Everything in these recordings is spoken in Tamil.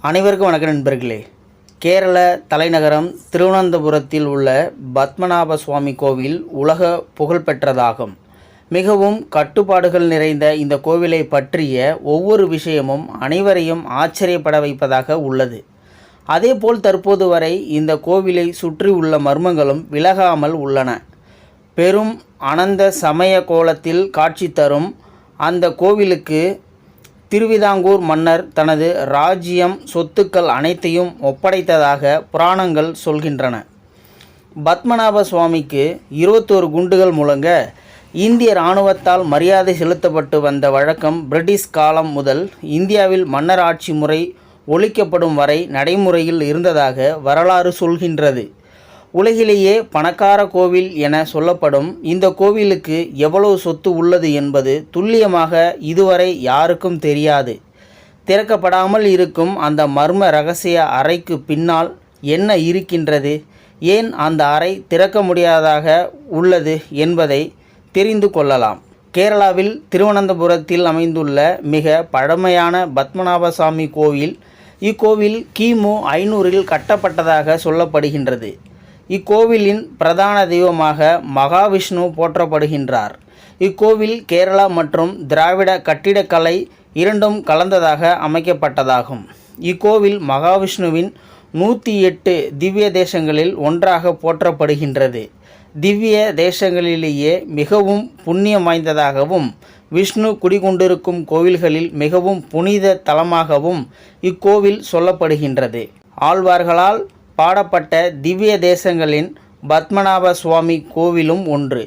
அனைவருக்கும் வணக்கம் நண்பர்களே. கேரள தலைநகரம் திருவனந்தபுரத்தில் உள்ள பத்மநாப சுவாமி கோவில் உலக புகழ்பெற்றதாகும். மிகவும் கட்டுப்பாடுகள் நிறைந்த இந்த கோவிலை பற்றிய ஒவ்வொரு விஷயமும் அனைவரையும் ஆச்சரியப்பட வைப்பதாக உள்ளது. அதேபோல் தற்போது வரை இந்த கோவிலை சுற்றி உள்ள மர்மங்களும் விலகாமல் உள்ளன. பெரும் அனந்த சமய கோலத்தில் காட்சி தரும் அந்த கோவிலுக்கு திருவிதாங்கூர் மன்னர் தனது ராஜ்யம் சொத்துக்கள் அனைத்தையும் ஒப்படைத்ததாக புராணங்கள் சொல்கின்றன. பத்மநாப சுவாமிக்கு இருபத்தோரு குண்டுகள் முழங்க இந்திய இராணுவத்தால் மரியாதை செலுத்தப்பட்டு வந்த வழக்கம் பிரிட்டிஷ் காலம் முதல் இந்தியாவில் மன்னர் ஆட்சி முறை ஒழிக்கப்படும் வரை நடைமுறையில் இருந்ததாக வரலாறு சொல்கின்றது. உலகிலேயே பணக்கார கோவில் என சொல்லப்படும் இந்த கோவிலுக்கு எவ்வளவு சொத்து உள்ளது என்பது துல்லியமாக இதுவரை யாருக்கும் தெரியாது. திறக்கப்படாமல் இருக்கும் அந்த மர்ம ரகசிய அறைக்கு பின்னால் என்ன இருக்கின்றது? ஏன் அந்த அறை திறக்க முடியாதாக உள்ளது என்பதை தெரிந்து கொள்ளலாம். கேரளாவில் திருவனந்தபுரத்தில் அமைந்துள்ள மிக பழமையான பத்மநாபசாமி கோவில் இக்கோவில் கிமு ஐநூறில் கட்டப்பட்டதாக சொல்லப்படுகின்றது. இக்கோவிலின் பிரதான தெய்வமாக மகாவிஷ்ணு போற்றப்படுகின்றார். இக்கோவில் கேரளா மற்றும் திராவிட கட்டிடக்கலை இரண்டும் கலந்ததாக அமைக்கப்பட்டதாகும். இக்கோவில் மகாவிஷ்ணுவின் நூற்றி எட்டு திவ்ய தேசங்களில் ஒன்றாக போற்றப்படுகின்றது. திவ்ய தேசங்களிலேயே மிகவும் புண்ணியம் வாய்ந்ததாகவும் விஷ்ணு குடிகொண்டிருக்கும் கோவில்களில் மிகவும் புனித தலமாகவும் இக்கோவில் சொல்லப்படுகின்றது. ஆழ்வார்களால் பாடப்பட்ட திவ்ய தேசங்களின் பத்மநாப சுவாமி கோவிலும் ஒன்று.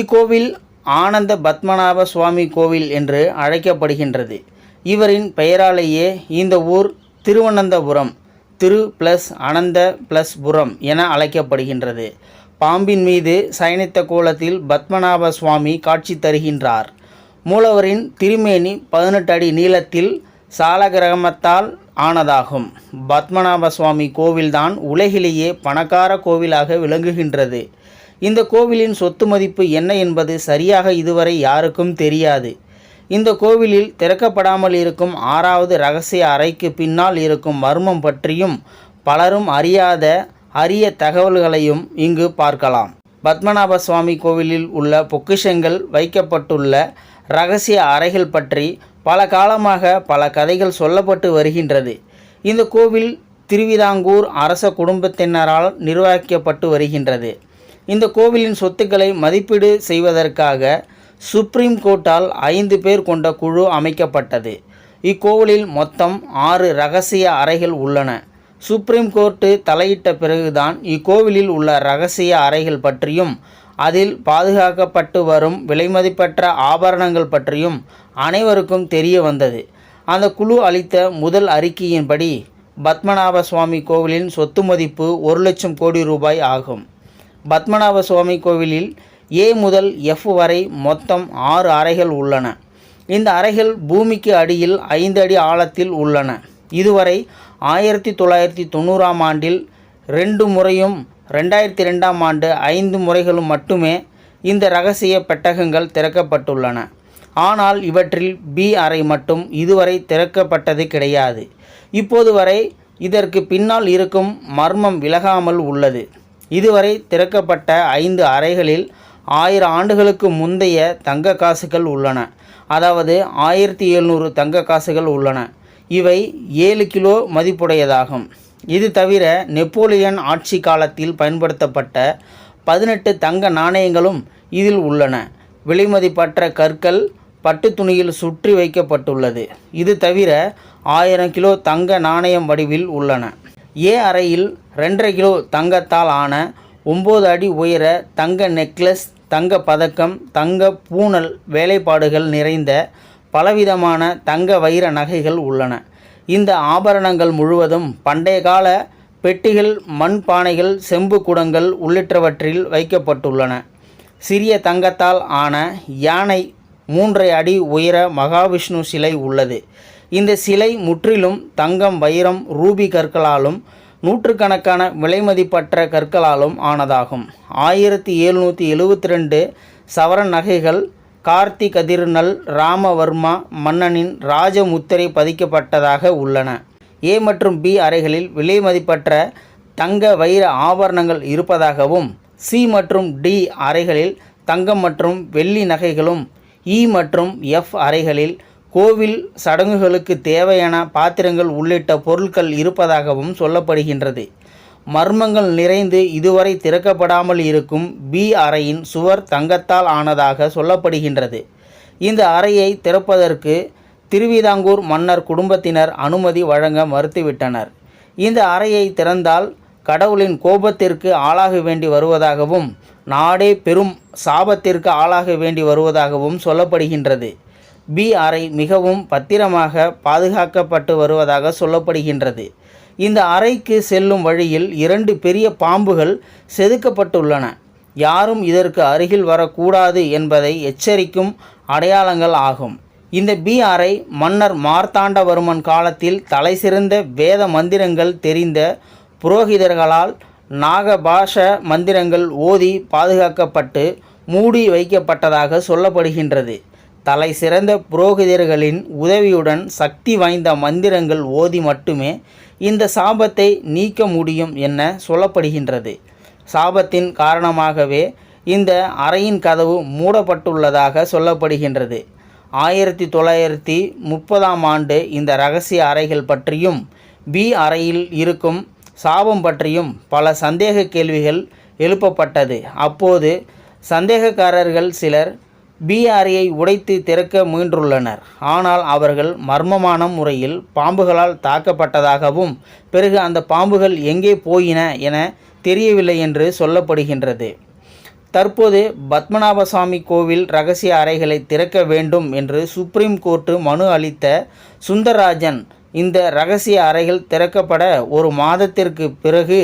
இக்கோவில் ஆனந்த பத்மநாப சுவாமி கோவில் என்று அழைக்கப்படுகின்றது. இவரின் பெயராலேயே இந்த ஊர் திருவனந்தபுரம் திரு பிளஸ் அனந்த பிளஸ் புரம் என அழைக்கப்படுகின்றது. பாம்பின் மீது சயனித்த கோலத்தில் பத்மநாப சுவாமி காட்சி தருகின்றார். மூலவரின் திருமேனி பதினெட்டு அடி நீளத்தில் சாலகிரகமத்தால் ஆனதாகும். பத்மநாப சுவாமி கோவில்தான் உலகிலேயே பணக்கார கோவிலாக விளங்குகின்றது. இந்த கோவிலின் சொத்து மதிப்பு என்ன என்பது சரியாக இதுவரை யாருக்கும் தெரியாது. இந்த கோவிலில் திறக்கப்படாமல் இருக்கும் ஆறாவது ரகசிய அறைக்கு பின்னால் இருக்கும் மர்மம் பற்றியும் பலரும் அறியாத அரிய தகவல்களையும் இங்கு பார்க்கலாம். பத்மநாப சுவாமி கோவிலில் உள்ள பொக்கிஷங்கள் வைக்கப்பட்டுள்ள ரகசிய அறைகள் பற்றி பல காலமாக பல கதைகள் சொல்லப்பட்டு வருகின்றது. இந்த கோவில் திருவிதாங்கூர் அரச குடும்பத்தினரால் நிர்வகிக்கப்பட்டு வருகின்றது. இந்த கோவிலின் சொத்துக்களை மதிப்பீடு செய்வதற்காக சுப்ரீம் கோர்ட்டால் ஐந்து பேர் கொண்ட குழு அமைக்கப்பட்டது. இக்கோவிலில் மொத்தம் ஆறு ரகசிய அறைகள் உள்ளன. சுப்ரீம் கோர்ட்டு தலையிட்ட பிறகுதான் இக்கோவிலில் உள்ள ரகசிய அறைகள் பற்றியும் அதில் பாதுகாக்கப்பட்டு வரும் விலைமதிப்பற்ற ஆபரணங்கள் பற்றியும் அனைவருக்கும் தெரிய வந்தது. அந்த குழு அளித்த முதல் அறிக்கையின்படி பத்மநாப சுவாமி கோவிலின் சொத்து மதிப்பு ஒரு லட்சம் கோடி ரூபாய் ஆகும். பத்மநாப சுவாமி கோவிலில் ஏ முதல் எஃப் வரை மொத்தம் ஆறு அறைகள் உள்ளன. இந்த அறைகள் பூமிக்கு அடியில் ஐந்து அடி ஆழத்தில் உள்ளன. இதுவரை ஆயிரத்தி தொள்ளாயிரத்தி தொண்ணூறாம் ஆண்டில் ரெண்டு முறையும் ரெண்டாயிரத்தி ரெண்டாம் ஆண்டு ஐந்து முறைகளும் மட்டுமே இந்த ரகசிய பெட்டகங்கள் திறக்கப்பட்டுள்ளன. ஆனால் இவற்றில் பி அறை மட்டும் இதுவரை திறக்கப்பட்டது கிடையாது. இப்போது வரை இதற்கு பின்னால் இருக்கும் மர்மம் விலகாமல் உள்ளது. இதுவரை திறக்கப்பட்ட ஐந்து அறைகளில் ஆயிரம் ஆண்டுகளுக்கு முந்தைய தங்க காசுகள் உள்ளன. அதாவது ஆயிரத்தி எழுநூறு தங்க காசுகள் உள்ளன. இவை ஏழு கிலோ மதிப்புடையதாகும். இது தவிர நெப்போலியன் ஆட்சி காலத்தில் பயன்படுத்தப்பட்ட பதினெட்டு தங்க நாணயங்களும் இதில் உள்ளன. விலைமதிப்பற்ற கற்கள் பட்டு துணியில் சுற்றி வைக்கப்பட்டுள்ளது. இது தவிர ஆயிரம் கிலோ தங்க நாணயம் வடிவில் உள்ளன. ஏ அறையில் ரெண்டரை கிலோ தங்கத்தால் ஆன ஒம்பது அடி உயர தங்க நெக்லஸ் தங்க பதக்கம் தங்க பூணல் வேலைப்பாடுகள் நிறைந்த பலவிதமான தங்க வைர நகைகள் உள்ளன. இந்த ஆபரணங்கள் முழுவதும் பண்டைய கால பெட்டிகள் மண் பானைகள் செம்பு குடங்கள் உள்ளிட்டவற்றில் வைக்கப்பட்டுள்ளன. சிறிய தங்கத்தால் ஆன யானை மூன்றை அடி உயர மகாவிஷ்ணு சிலை உள்ளது. இந்த சிலை முற்றிலும் தங்கம் வைரம் ரூபி கற்களாலும் நூற்றுக்கணக்கான விலைமதிப்பற்ற கற்களாலும் ஆனதாகும். ஆயிரத்தி எழுநூற்றி எழுவத்தி ரெண்டு சவரன் நகைகள் கார்த்தி கதிர்நல் ராமவர்மா மன்னனின் ராஜமுத்திரை பதிக்கப்பட்டதாக உள்ளன. ஏ மற்றும் பி அறைகளில் விலைமதிப்பற்ற தங்க வைர ஆபரணங்கள் இருப்பதாகவும் சி மற்றும் டி அறைகளில் தங்கம் மற்றும் வெள்ளி நகைகளும் இ மற்றும் எஃப் அறைகளில் கோவில் சடங்குகளுக்கு தேவையான பாத்திரங்கள் உள்ளிட்ட பொருட்கள் இருப்பதாகவும் சொல்லப்படுகின்றது. மர்மங்கள் நிறைந்து இதுவரை திறக்கப்படாமல் இருக்கும் பி அறையின் சுவர் தங்கத்தால் ஆனதாக சொல்லப்படுகின்றது. இந்த அறையை திறப்பதற்கு திருவிதாங்கூர் மன்னர் குடும்பத்தினர் அனுமதி வழங்க மறுத்துவிட்டனர். இந்த அறையை திறந்தால் கடவுளின் கோபத்திற்கு ஆளாக வேண்டி வருவதாகவும் நாடே பெரும் சாபத்திற்கு ஆளாக வேண்டி வருவதாகவும் சொல்லப்படுகின்றது. பி அறை மிகவும் பத்திரமாக பாதுகாக்கப்பட்டு வருவதாக சொல்லப்படுகின்றது. இந்த அறைக்கு செல்லும் வழியில் இரண்டு பெரிய பாம்புகள் செதுக்கப்பட்டுள்ளன. யாரும் இதற்கு அருகில் வரக்கூடாது என்பதை எச்சரிக்கும் அடையாளங்கள் ஆகும். இந்த பி அறை மன்னர் மார்த்தாண்டவர்மன் காலத்தில் தலைசிறந்த வேத மந்திரங்கள் தெரிந்த புரோகிதர்களால் நாகபாஷ மந்திரங்கள் ஓதி பாதுகாக்கப்பட்டு மூடி வைக்கப்பட்டதாக சொல்லப்படுகின்றது. தலை சிறந்த புரோகிதர்களின் உதவியுடன் சக்தி வாய்ந்த மந்திரங்கள் ஓதி மட்டுமே இந்த சாபத்தை நீக்க முடியும் என சொல்லப்படுகின்றது. சாபத்தின் காரணமாகவே இந்த அறையின் கதவு மூடப்பட்டுள்ளதாக சொல்லப்படுகின்றது. ஆயிரத்தி தொள்ளாயிரத்தி முப்பதாம் ஆண்டு இந்த ரகசிய அறைகள் பற்றியும் பி அறையில் இருக்கும் சாபம் பற்றியும் பல சந்தேக கேள்விகள் எழுப்பப்பட்டது. அப்போது சந்தேகக்காரர்கள் சிலர் பிஆர்ஐயை உடைத்து திறக்க முயன்றுள்ளனர். ஆனால் அவர்கள் மர்மமான முறையில் பாம்புகளால் தாக்கப்பட்டதாகவும் பிறகு அந்த பாம்புகள் எங்கே போயின என தெரியவில்லை என்று சொல்லப்படுகின்றது. தற்போது பத்மநாபசாமி கோவில் ரகசிய அறைகளை திறக்க வேண்டும் என்று சுப்ரீம் கோர்ட்டு மனு அளித்த சுந்தரராஜன் இந்த ரகசிய அறைகள் திறக்கப்பட ஒரு மாதத்திற்கு பிறகு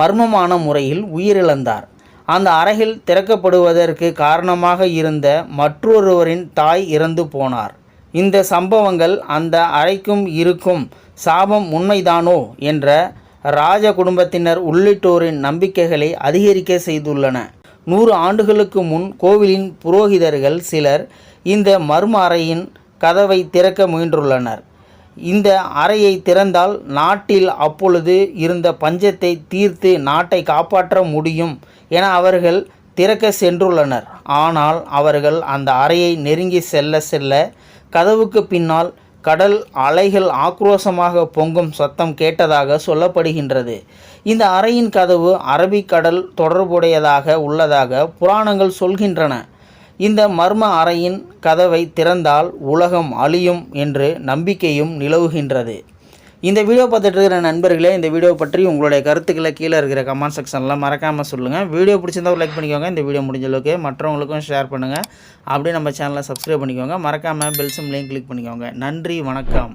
மர்மமான முறையில் உயிரிழந்தார். அந்த அறையில் திறக்கப்படுவதற்கு காரணமாக இருந்த மற்றொருவரின் தாய் இறந்து போனார். இந்த சம்பவங்கள் அந்த அறைக்கும் இருக்கும் சாபம் உண்மைதானோ என்ற ராஜ குடும்பத்தினர் உள்ளிட்டோரின் நம்பிக்கைகளை அதிகரிக்க செய்துள்ளன. நூறு ஆண்டுகளுக்கு முன் கோவிலின் புரோகிதர்கள் சிலர் இந்த மர்ம அறையின் கதவை திறக்க முயன்றுள்ளனர். இந்த அறையை திறந்தால் நாட்டில் அப்பொழுது இருந்த பஞ்சத்தை தீர்த்து நாட்டை காப்பாற்ற முடியும் என அவர்கள் திறக்க சென்றுள்ளனர். ஆனால் அவர்கள் அந்த அறையை நெருங்கி செல்ல செல்ல கதவுக்கு பின்னால் கடல் அலைகள் ஆக்ரோஷமாக பொங்கும் சத்தம் கேட்டதாக சொல்லப்படுகின்றது. இந்த அறையின் கதவு அரபிக்கடல் தொடர்புடையதாக உள்ளதாக புராணங்கள் சொல்கின்றன. இந்த மர்ம அறையின் கதவை திறந்தால் உலகம் அழியும் என்று நம்பிக்கையும் நிலவுகின்றது. இந்த வீடியோ பார்த்துட்டு இருக்கிற நண்பர்களே இந்த வீடியோ பற்றி உங்களுடைய கருத்துக்களை கீழே இருக்கிற கமெண்ட் செக்ஷனில் மறக்காமல் சொல்லுங்கள் வீடியோ பிடிச்சிருந்தா ஒரு லைக் பண்ணிக்கோங்க. இந்த வீடியோ முடிஞ்ச அளவுக்கு மற்றவங்களுக்கும் ஷேர் பண்ணுங்கள் அப்படியே நம்ம சேனலை சப்ஸ்கிரைப் பண்ணிக்கோங்க. மறக்காமல் பெல் கிளிக் பண்ணிக்கோங்க. நன்றி வணக்கம்.